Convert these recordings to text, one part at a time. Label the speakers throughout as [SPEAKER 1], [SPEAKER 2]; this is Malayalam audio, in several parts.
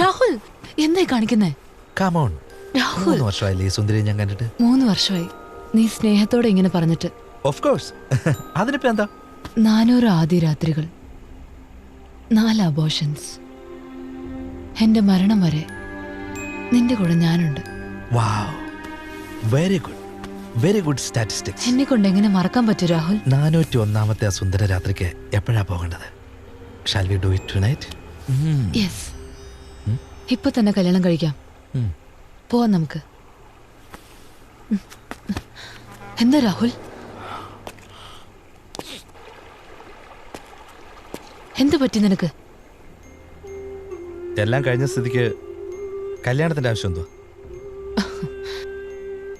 [SPEAKER 1] രാഹുൽ എന്തായി കാണിക്കുന്നേ?
[SPEAKER 2] Come on
[SPEAKER 1] Rahul.
[SPEAKER 2] മൂന്ന് വർഷമായില്ലേ ഈ സുന്ദരി ഞാൻ കണ്ടിട്ട്?
[SPEAKER 1] മൂന്ന് വർഷമായി. നീ സ്നേഹത്തോടെ ഇങ്ങനെ പറഞ്ഞിട്ട്.
[SPEAKER 2] ഓഫ് കോഴ്സ് അതിനിപ്പോ എന്താ?
[SPEAKER 1] നാനൂറ് ആദ്യ രാത്രികൾ നാല് അബോഷൻസ് എന്റെ മരണം വരെ നിന്റെ കൂടെ ഞാനുണ്ട്.
[SPEAKER 2] Very good very good statistics
[SPEAKER 1] എന്നെ കൊണ്ട് എങ്ങനെ മറക്കാൻ പറ്റും രാഹുൽ?
[SPEAKER 2] നാനൂറ്റി ഒന്നാമത്തെ സുന്ദര രാത്രിക്ക് എപ്പോഴാ പോകേണ്ടത്? Shall we do it night
[SPEAKER 1] yes ഇപ്പൊ തന്നെ കല്യാണം കഴിക്കാം. പോവാം നമുക്ക്. എന്താ രാഹുൽ? എന്ത് പറ്റി നിനക്ക്?
[SPEAKER 2] എല്ലാം കഴിഞ്ഞ സ്ഥിതിക്ക് കല്യാണത്തിന്റെ ആവശ്യം എന്തോ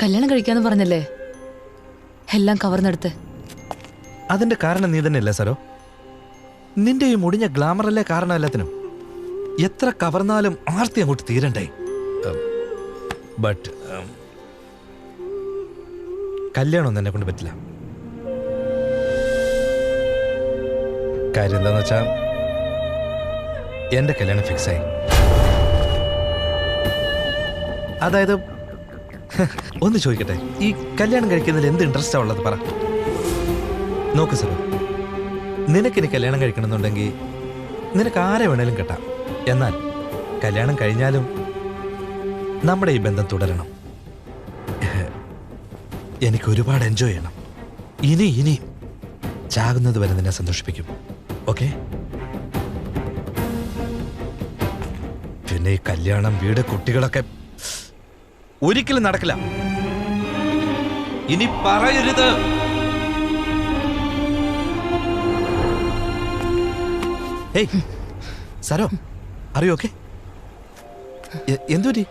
[SPEAKER 1] കല്യാണം കഴിക്കാന്ന് പറഞ്ഞല്ലേ? എല്ലാം കവർന്നെടുത്ത്.
[SPEAKER 2] അതിന്റെ കാരണം നീ തന്നെയല്ലേ സരോ? നിന്റെ ഈ മുടിഞ്ഞ ഗ്ലാമറല്ലേ കാരണം എല്ലാത്തിനും? എത്ര കവർന്നാലും ആർത്തി അങ്ങോട്ട് തീരണ്ടേ? ബട്ട് കല്യാണമൊന്നും എന്നെ കൊണ്ട് പറ്റില്ല. കാര്യം എന്താന്ന് വെച്ചാ എന്റെ കല്യാണം ഫിക്സ് ആയി. അതായത് ഒന്ന് ചോദിക്കട്ടെ ഈ കല്യാണം കഴിക്കുന്നതിൽ എന്ത് ഇൻട്രസ്റ്റാ ഉള്ളത് പറ. നോക്ക് സർ നിനക്കിനി കല്യാണം കഴിക്കണമെന്നുണ്ടെങ്കിൽ നിനക്ക് ആരെ വേണേലും കെട്ടാം. എന്നാൽ കല്യാണം കഴിഞ്ഞാലും നമ്മുടെ ഈ ബന്ധം തുടരണം. എനിക്ക് ഒരുപാട് എൻജോയ് ചെയ്യണം. ഇനി ഇനി ചാകുന്നത് വരെ നിന്നെ സന്തോഷിപ്പിക്കും. ഓക്കെ പിന്നെ ഈ കല്യാണം വീട് കുട്ടികളൊക്കെ ഒരിക്കലും നടക്കില്ല. ഇനി പറയരുത്. ഏയ് സരോ അറിയോ ഓക്കെ? എന്തുപറ്റി?